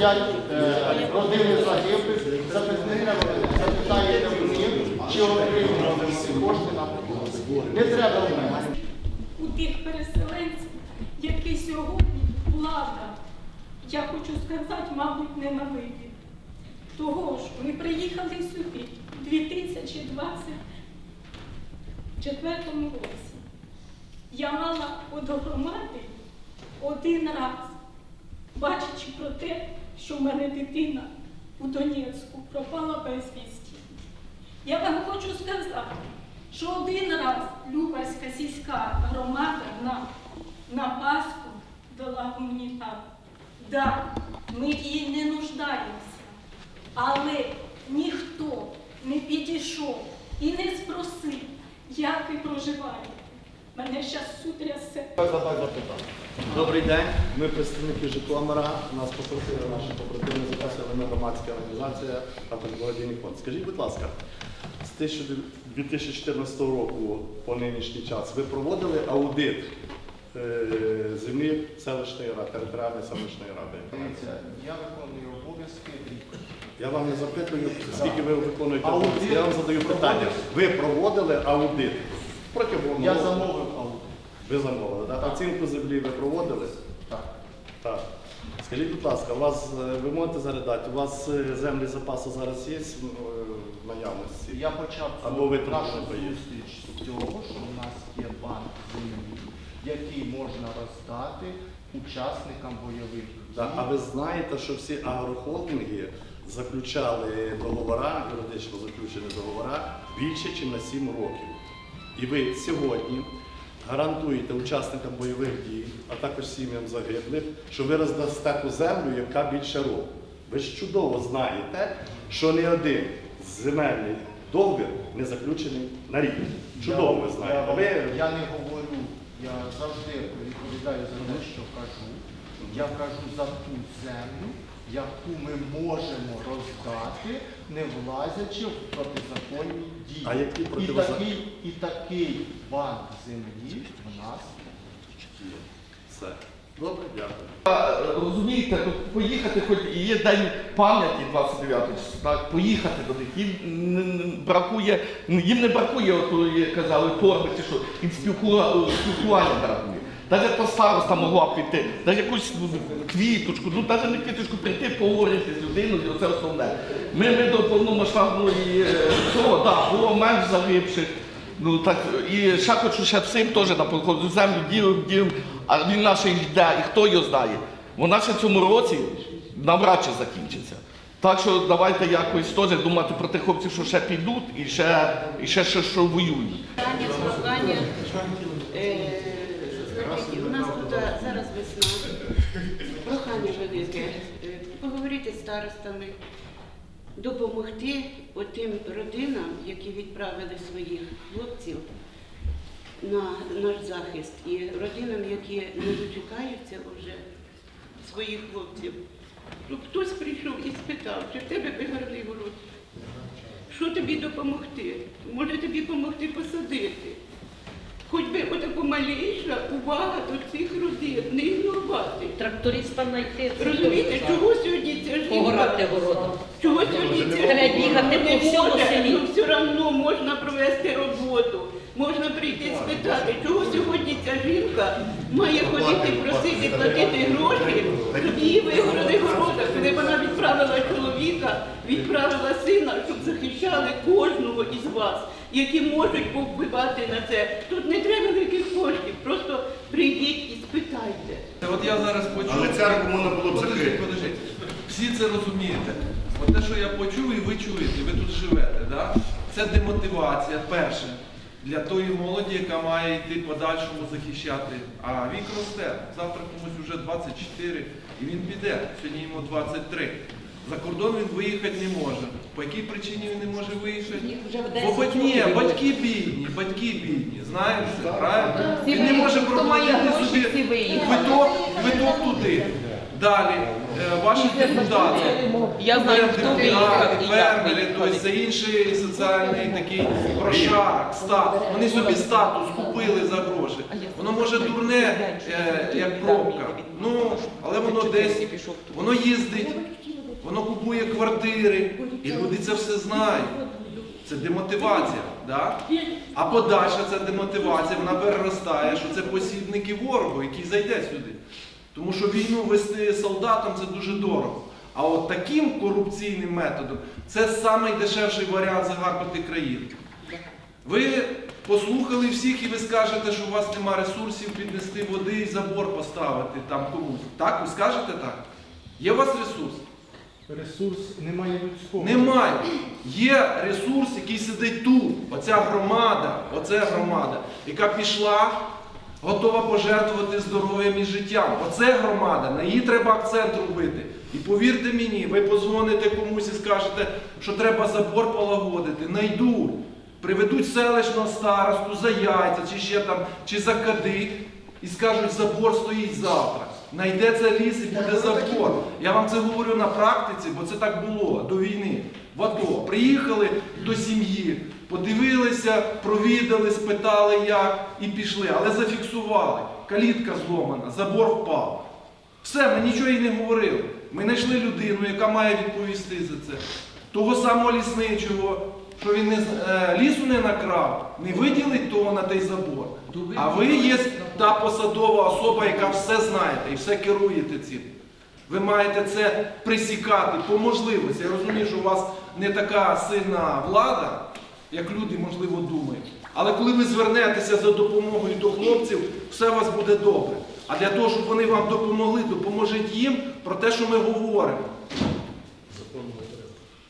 сидять е, родини загиблих, запитає запитає в них, чи отримали ці кошти на допомогу. Не треба в мене. у тих переселенців, які сьогодні влада, я хочу сказати, мабуть, ненавидить. Того ж ми приїхали сюди у 2024 році. Я мала от громади один раз, бачачи про те, що в мене дитина у Донецьку пропала безвісті. Я вам хочу сказати, що один раз Любарська сільська громада нам на Пасху дала гуманітарку. Да, ми їй не нуждаємося, але ніхто не підійшов і не спросив, як ви проживаєте. Мене зараз суд трясе. Добрий день. Ми представники Житомира. Нас попросили наші побратими запросили ми громадська організація також благодійний фонд. Скажіть, будь ласка, з 2014 року по нинішній час ви проводили аудит е, землі селищної ради, територіальної селищної ради? Я виконую обов'язки. Я вам не запитую, скільки ви виконуєте Аудит обов'язки. Я вам задаю питання. Ви проводили аудит протягом Я замовив. Ви замовили, так? Оцінку землі ви проводили? Так. Так. Скажіть, будь ласка, у вас, е, ви можете зарядати, у вас е, землі запасу зараз є е, в наявності? Я почав Або ви нашу зустріч з того, що у нас є банк землі, який можна роздати учасникам бойових дій. Так, А ви знаєте, що всі агрохолдинги заключали договора, юридично заключені договора більше, ніж на 7 років. І ви сьогодні гарантуєте учасникам бойових дій, а також сім'ям загиблих, що ви роздасте ту землю, яка більше року. Ви ж чудово знаєте, що ні один земельний договір не заключений на рік. Чудово ви знаєте. Я, Ви я не говорю, я завжди відповідаю за те, що кажу. Я кажу за ту землю, яку ми можемо роздати, не влазячи в протизаконні дії. А які і, такий, і такий банк землі в нас є. все. Добре, дякую. Розумієте, тут поїхати, хоч і є день пам'яті 29 числа, так, поїхати до них. Їм н- н- бракує, їм не бракує, от коли казали торби чи що, їм спілкува- спілкування бракує. Навіть та староста могла піти, навіть якусь квіточку, ну навіть не квіточку прийти, поговорити з людиною, це основне. Ми, ми до повномасштабної е, цього, так, було менш загибших. Ну так і ще хочу ще всім теж на походу землю ділим, ділим, а він наш йде, і хто його знає. Вона ще в цьому році навряд чи закінчиться. Так що давайте якось теж думати про тих хлопців, що ще підуть і ще, і ще, ще що воюють. Питання, прохання. Е, значить, У нас тут е, зараз весна. Прохання велике. Е, Поговорити з старостами, допомогти отим родинам, які відправили своїх хлопців на наш захист, і родинам, які не дочекаються вже своїх хлопців. Щоб хтось прийшов і спитав, чи в тебе вигарний город. Що тобі допомогти? Може тобі допомогти посадити? Хоч би отаку маліша увага до цих ігнорувати. Тракториста знайти. Розумієте, чого сьогодні ця Пограти жінка? городом. Чого сьогодні ця Треба жінка бігати не по всьому може, селі. ну все одно можна провести роботу. Можна прийти спитати, чого сьогодні ця жінка має ходити просити платити гроші, щоб її вигорали города, коли вона відправила чоловіка, відправила сина, щоб захищали кожного із вас, які можуть повпливати на це. Тут не треба великих коштів, просто прийдіть і спитайте. От я зараз почув. Але церкву можна було б закрити. подождіть. Всі це розумієте. От те, що я почув, і ви чуєте, ви тут живете, да? це демотивація перше. Для тої молоді, яка має йти подальшому захищати. А вік росте. Завтра комусь вже 24 і він піде. Сьогодні йому 23. За кордон він виїхати не може. По якій причині він не може виїхати? Бо 10 бать- ні, років батьки бідні, батьки бідні, знаєш це, правильно? Він не може проплатити собі квиток, квиток туди. Далі, е, ваші депутати, Я знаю, депутати, фермери, тобто це інший соціальний такий прошарок, статус. Вони собі статус купили за гроші. Воно може дурне, е, як пробка. Ну, але воно десь, воно їздить, воно купує квартири, і люди це все знають. Це демотивація. Да? А подальша ця демотивація, вона переростає, що це посібники ворогу, який зайде сюди. Тому що війну вести солдатам це дуже дорого. А от таким корупційним методом це найдешевший варіант загарбати країну. Ви послухали всіх і ви скажете, що у вас нема ресурсів піднести води і забор поставити там комусь. Так? Ви скажете так? Є у вас ресурс? Ресурс немає людського. Немає. Є ресурс, який сидить тут. Оця громада, оця громада, яка пішла, готова пожертвувати здоров'ям і життям. Оце громада, на її треба акцент робити. І повірте мені, ви позвоните комусь і скажете, що треба забор полагодити. Найдуть. Приведуть селищного старосту за яйця, чи ще там, чи за кадик, і скажуть, забор стоїть завтра. Найдеться ліс і буде забор. Я вам це говорю на практиці, бо це так було до війни. В АТО. Приїхали до сім'ї, подивилися, провідали, спитали як і пішли, але зафіксували. Калітка зломана, забор впав. Все, ми нічого їй не говорили. Ми знайшли людину, яка має відповісти за це. Того самого лісничого, що він не, з- е, лісу не накрав, не виділить того на той забор. А ви є та посадова особа, яка все знаєте і все керуєте цим. Ви маєте це присікати по можливості. Я розумію, що у вас не така сильна влада, як люди, можливо, думають. Але коли ви звернетеся за допомогою до хлопців, все у вас буде добре. А для того, щоб вони вам допомогли, допоможіть їм про те, що ми говоримо.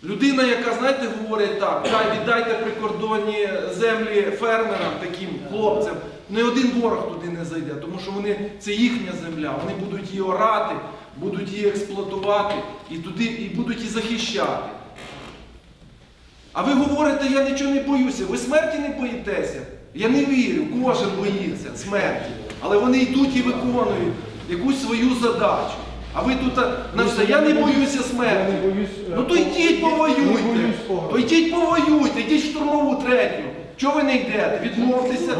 Людина, яка, знаєте, говорить так, дай віддайте прикордонні землі фермерам, таким хлопцям. Не один ворог туди не зайде, тому що вони, це їхня земля, вони будуть її орати, будуть її експлуатувати і, туди, і будуть її захищати. А ви говорите, я нічого не боюся. Ви смерті не боїтеся? Я не вірю, кожен боїться смерті. Але вони йдуть і виконують якусь свою задачу. А ви тут а, на все, я не боюся смерті. е, Ну то йдіть повоюйте. То йдіть повоюйте, йдіть в штурмову третю. Чого ви не йдете? Відмовтеся.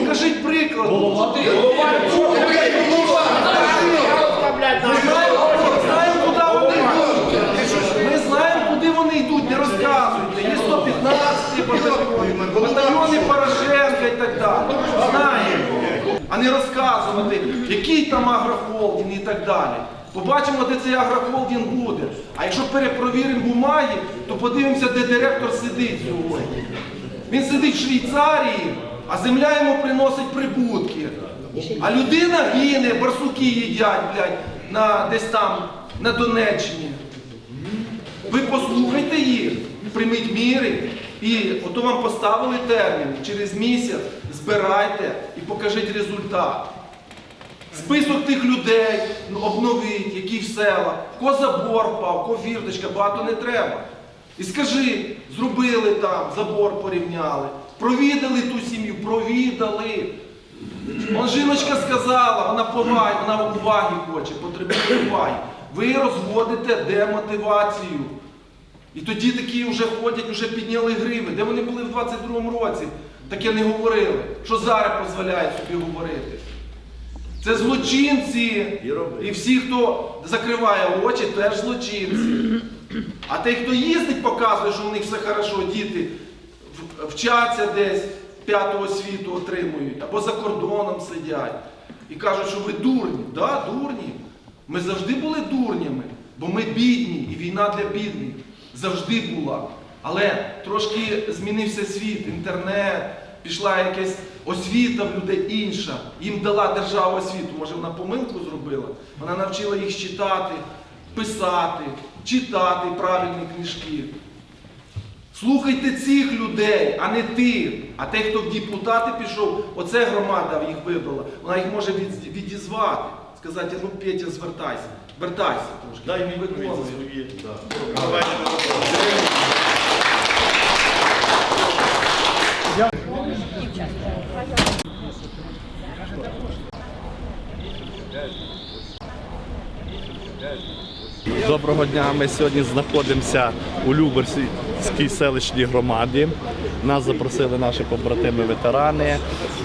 Покажіть приклад. Голова. Ми знаємо, знаємо, куди вони йдуть. Ми знаємо, куди вони йдуть, не розказуйте. Є 115 батальйони, батальйони Порошенка і так далі. Знаємо. А не розказувати, який там агрохолдинг і так далі. Побачимо, де цей агрохолдинг буде. А якщо перепровіримо бумаги, то подивимося, де директор сидить сьогодні. Він сидить в Швейцарії, а земля йому приносить прибутки. А людина гине, барсуки їдять, блядь, на, десь там, на Донеччині. Ви послухайте їх, прийміть міри, і ото вам поставили термін. Через місяць збирайте і покажіть результат. Список тих людей ну, обновіть, які в селах, в кого забор впав, кого фірточка, багато не треба. І скажи, зробили там, забор порівняли, провідали ту сім'ю, провідали. Вон жіночка сказала, вона поваги, вона уваги хоче, потребує уваги. Ви розводите демотивацію. І тоді такі вже ходять, вже підняли гриви. Де вони були в 22-му році? Таке не говорили. Що зараз дозволяє собі говорити? Це злочинці. І всі, хто закриває очі, теж злочинці. А той, хто їздить, показує, що у них все хорошо, діти вчаться десь, п'ятого світу отримують, або за кордоном сидять. І кажуть, що ви дурні. Да, дурні. Ми завжди були дурнями, бо ми бідні, і війна для бідних завжди була. Але трошки змінився світ, інтернет, пішла якась освіта в людей інша. Їм дала держава освіту. Може, вона помилку зробила? Вона навчила їх читати, писати, читати правильні книжки. Слухайте цих людей, а не тих. А тих, хто в депутати пішов, оце громада їх вибрала. Вона їх може від- відізвати. Сказати, ну Петя, звертайся. Вертайся трошки. Дай мені відповідь Да. Доброго дня. Ми сьогодні знаходимося у Люберській селищній громаді Нас запросили наші побратими-ветерани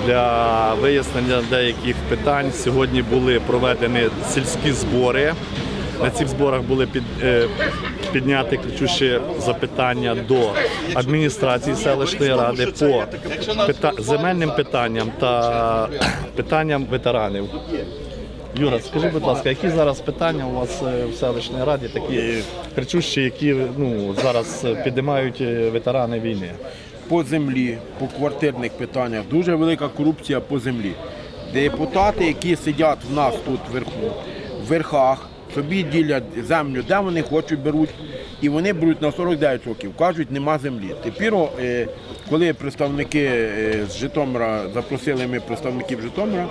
для вияснення деяких питань. Сьогодні були проведені сільські збори. На цих зборах були під, е, підняті ключуші запитання до адміністрації селищної ради по пита- земельним питанням та питанням ветеранів. Юра, скажи, будь ласка, які зараз питання у вас е, в селищній раді такі кричущі, які ну, зараз піднімають підіймають е, ветерани війни? по землі, по квартирних питаннях. Дуже велика корупція по землі. Депутати, які сидять в нас тут вверху, в верхах, собі ділять землю, де вони хочуть беруть, і вони беруть на 49 років, кажуть, нема землі. Тепер, е, коли представники е, з Житомира, запросили ми представників Житомира,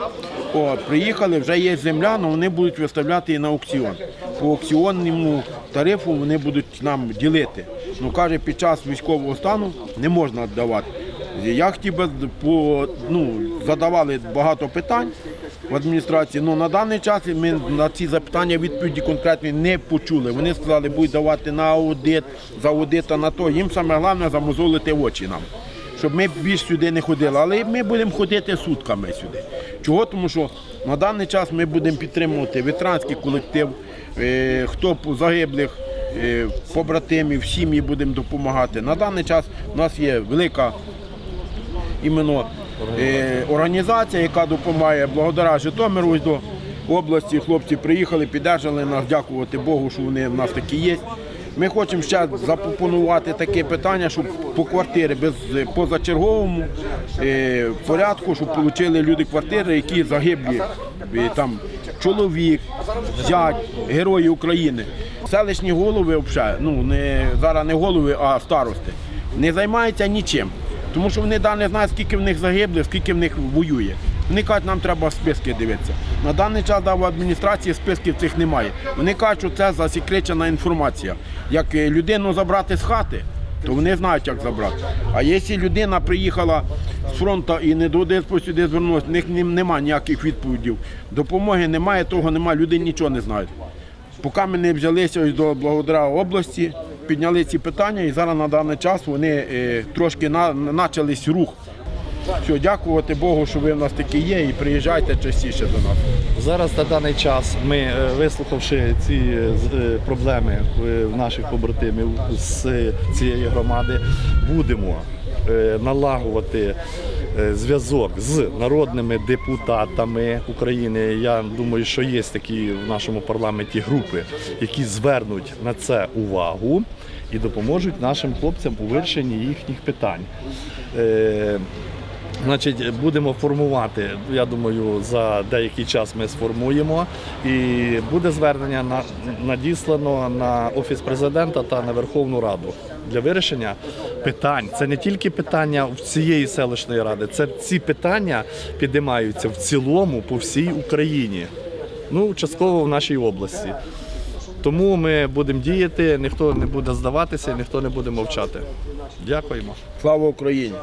о, приїхали, вже є земля, але вони будуть виставляти на аукціон. По аукціонному тарифу вони будуть нам ділити. Ну каже, під час військового стану не можна віддавати. Я хотів би ну задавали багато питань в адміністрації. але на даний час ми на ці запитання відповіді конкретні не почули. Вони сказали, будуть давати на аудит, за аудит, а на то. Їм саме головне замозолити очі нам. Щоб ми більш сюди не ходили, але ми будемо ходити сутками сюди. Чого? Тому що на даний час ми будемо підтримувати ветеранський колектив, е, хто загиблих, е, побратимів, сім'ї будемо допомагати. На даний час у нас є велика іменно організація, яка допомагає благодаря Житомиру до області. Хлопці приїхали, піддержали нас, дякувати Богу, що вони в нас такі є. Ми хочемо ще запропонувати таке питання, щоб по квартирі без позачерговому е, порядку, щоб отримали люди квартири, які загиблі е, там чоловік, зять, герої України. Селищні голови взагалі, ну не зараз не голови, а старости, не займаються нічим. Тому що вони не знають, скільки в них загиблих, скільки в них воює. Вони кажуть, нам треба списки дивитися. На даний час да, в адміністрації списків цих немає. Вони кажуть, що це засекречена інформація. Як е, людину забрати з хати, то вони знають, як забрати. А якщо людина приїхала з фронту і не до сюди звернулася, в них немає ніяких відповідей. Допомоги немає, того немає, люди нічого не знають. Поки ми не взялися до благодаря області, підняли ці питання, і зараз на даний час вони е, трошки на, начались рух. Все, дякувати Богу, що ви в нас такі є, і приїжджайте частіше до нас. Зараз на даний час ми, е, вислухавши ці е, проблеми в наших побратимів з цієї громади, будемо налагувати зв'язок з народними депутатами України. Я думаю, що є такі в нашому парламенті групи, які звернуть на це увагу і допоможуть нашим хлопцям у вирішенні їхніх питань. Е, Значить, будемо формувати. Я думаю, за деякий час ми сформуємо. І буде звернення на надіслано на офіс президента та на Верховну Раду для вирішення питань. Це не тільки питання в цієї селищної ради, це ці питання підіймаються в цілому по всій Україні. Ну, частково в нашій області. Тому ми будемо діяти, ніхто не буде здаватися, ніхто не буде мовчати. Дякуємо. Слава Україні!